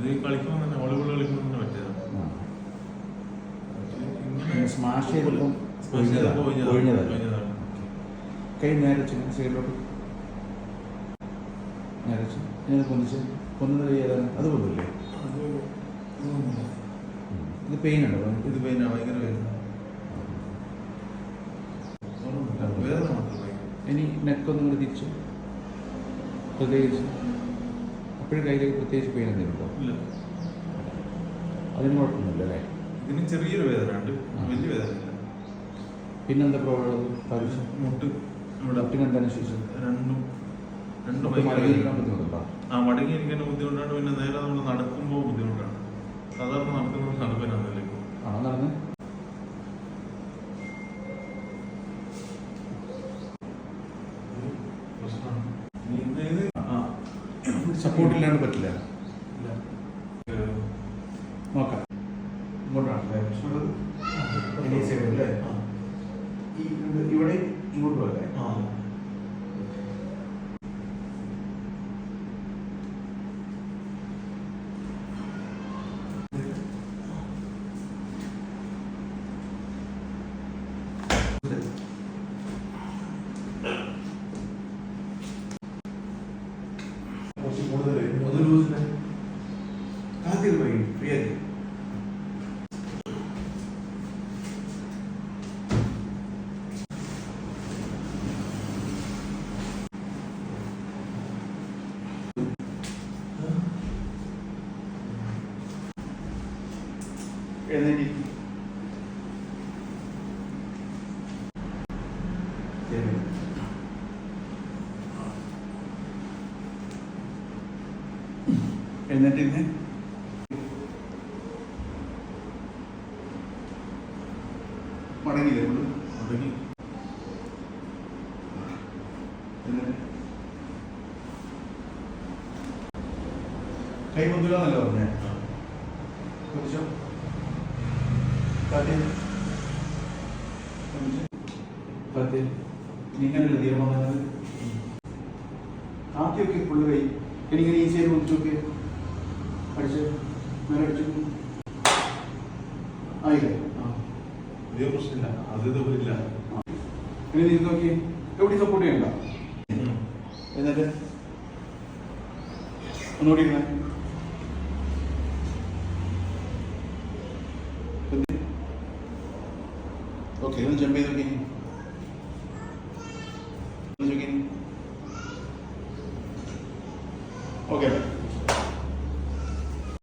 ഇത് കളിക്കുമ്പോൾ തന്നെ വോളിബോൾ കളിക്കുമ്പോൾ തന്നെ പറ്റിയതാണ്. സ്മാഷ് ചെയ്തപ്പം ഒഴിഞ്ഞതാണ്. കൈ നേരെ വെച്ച് സൈഡിലോട്ട്. നേരെ വെച്ച്. ഇങ്ങനെ പൊന്നിച്ച് പൊന്നുന്ന കൈ അത് കൊള്ളില്ലേ ഇത് പെയിൻ ഉണ്ടോ ഇത് വേദന ഭയങ്കര വേദന ഇനി നെക്കൊന്നും കൂടി തിരിച്ചു. പ്രത്യേകിച്ച് അപ്പോഴും കയ്യിൽ പ്രത്യേകിച്ച് പെയിൻ എന്തെങ്കിലും ഉണ്ടോ അതിന് കുഴപ്പമൊന്നുമില്ല അല്ലേ? ഇതിന് ചെറിയൊരു വേദന ഉണ്ട്. വലിയ വേദന ഇല്ല. പിന്നെന്താ പ്രോബ്ലം പരീക്ഷ? മുട്ട് ഇവിടെ മുട്ടിന് എന്താണ് ശേഷം രണ്ടും രണ്ടും മുട്ട് ഭയങ്കര മടങ്ങിയിരിക്കാൻ ബുദ്ധിമുട്ടുണ്ടോ? ആ മടങ്ങി ഇരിക്കാൻ ബുദ്ധിമുട്ടാണ് പിന്നെ നേരെ നമ്മൾ നടക്കുമ്പോൾ ബുദ്ധിമുട്ടാണ്. സാധാരണ നടക്കുമ്പോൾ നടക്കാനാണല്ലേ ആണോ നടന്ന്? പ്രശ്നമാണ്. സപ്പോർട്ട് ഇല്ലാണ്ട് പറ്റില്ല നോക്കാം. ഇങ്ങോട്ടാണ് ഇവിടെ ഇങ്ങോട്ടും അല്ലേ ആദ്യം പോയി ഫ്രീ ആക്കി എഴുന്നേറ്റ് ശരി മടങ്ങിയില്ലേ ഉള്ളു മടങ്ങി. കൈ മുതലാന്നല്ലോ പറഞ്ഞേ. കുറിച്ചോ ആദ്യമൊക്കെ ഫുള്ള് കൈ. എനിക്കിങ്ങനെ മുറിച്ചൊക്കെ അടിച്ച് മേലെ അടിച്ചു. ആയില്ലേ? ആ. പുതിയ പ്രശ്നമില്ല. അത് ഇതുമില്ല ഇനി നീ നോക്കി. എവിടെ സപ്പോർട്ട് ചെയ്യണ്ട? എന്നിട്ട്? ഒന്നുകൂടി ഓക്കെ ഒന്ന് ജമ്പ് ചെയ്ത് നോക്കി. നോക്കി. ഓക്കെ.